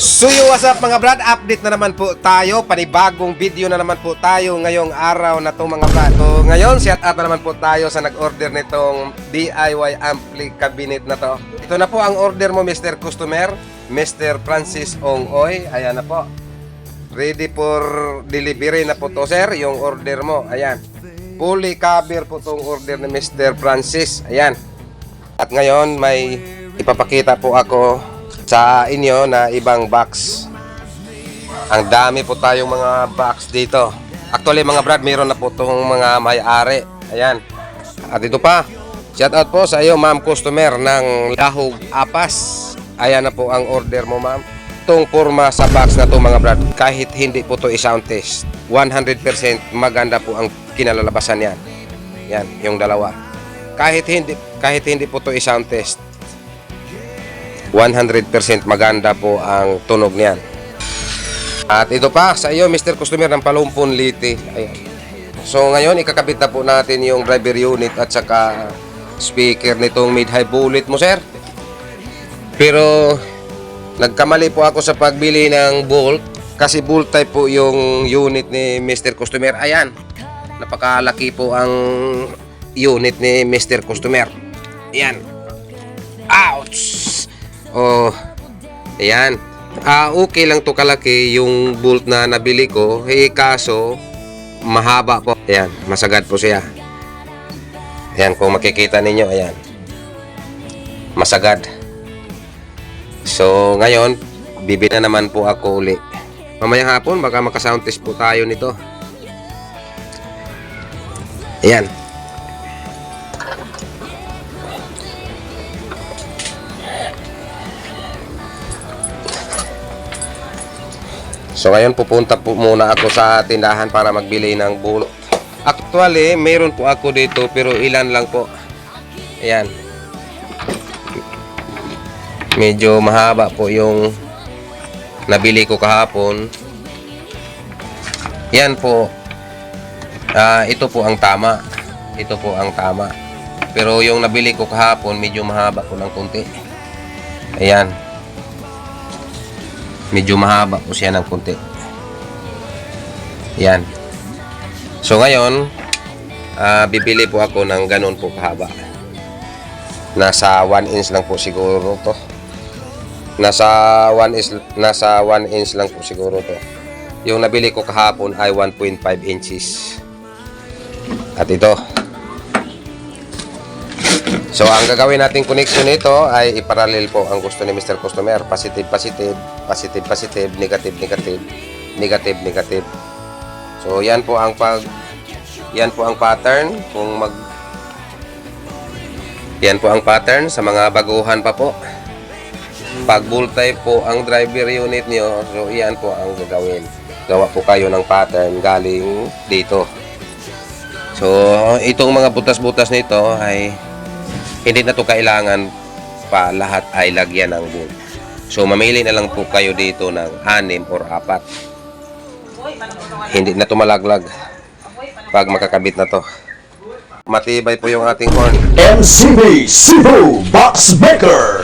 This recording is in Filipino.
So yo, what's up mga brad? Update na naman po tayo. Panibagong video na naman po tayo ngayong araw na to mga brad. So ngayon, shout out na naman po tayo sa nag-order nitong DIY ampli cabinet na to. Ito na po ang order mo Mr. Customer, Mr. Francis Ongoy. Ayan na po. Ready for delivery na po to sir, yung order mo. Ayan. Fully cover po tong order ni Mr. Francis. Ayan. At ngayon may ipapakita po ako sa inyo na ibang box. Ang dami po tayong mga box dito. Actually mga brad, mayroon na po itong mga may-ari. Ayan. At ito pa, shout out po sa iyo ma'am customer ng Lahog Apas. Ayan na po ang order mo ma'am. Itong forma sa box na to mga brad, kahit hindi po to sound test, 100% maganda po ang kinalalabasan yan. Yan, yung dalawa. Kahit hindi kahit hindi po to sound test, 100% maganda po ang tunog niyan. At ito pa sa iyo Mr. Customer ng Palumpon Liti. Ayan. So ngayon ikakabit na po natin yung driver unit at saka speaker nitong mid-high bullet mo sir. Pero nagkamali po ako sa pagbili ng bolt kasi bolt type po yung unit ni Mr. Customer. Ayan. Napakalaki po ang unit ni Mr. Customer. Ayan. Ouch! Oh, ayan. Ah, okay lang to kalaki yung bolt na nabili ko. Eh, kaso, mahaba po. Ayan, masagad po siya. Ayan, kung makikita ninyo, ayan. Masagad. So, ngayon, bibili na naman po ako uli. Mamayang hapon, baka makasound test po tayo nito. Ayan. So ngayon pupunta po muna ako sa tindahan para magbili ng bulot. Actually, mayroon po ako dito pero ilan lang po. Ayan. Medyo mahaba po yung nabili ko kahapon. Yan po. Ah, ito po ang tama. Ito po ang tama. Pero yung nabili ko kahapon medyo mahaba po ng konti. Ayan medyo mahaba po siya ng konti. Yan. So ngayon, ah, bibili po ako ng ganun po kahaba. Nasa 1 inch lang po siguro to. Nasa 1 inch nasa 1 inch lang po siguro to. Yung nabili ko kahapon ay 1.5 inches. At ito. So, ang gagawin nating connection nito ay iparallel po ang gusto ni Mr. Customer. Positive, positive, positive, positive, negative, negative, negative, negative. So, yan po ang pag yan po ang pattern kung mag yan po ang pattern sa mga baguhan pa po. Pag type po ang driver unit niyo, so yan po ang gagawin. Gawa po kayo ng pattern galing dito. So, itong mga butas-butas nito ay hindi na to kailangan pa lahat ay lagyan ng bolt. So mamili na lang po kayo dito ng anim or apat. Hindi na to malaglag pag makakabit na to. Matibay po yung ating horn. MCB Cebu Box Maker.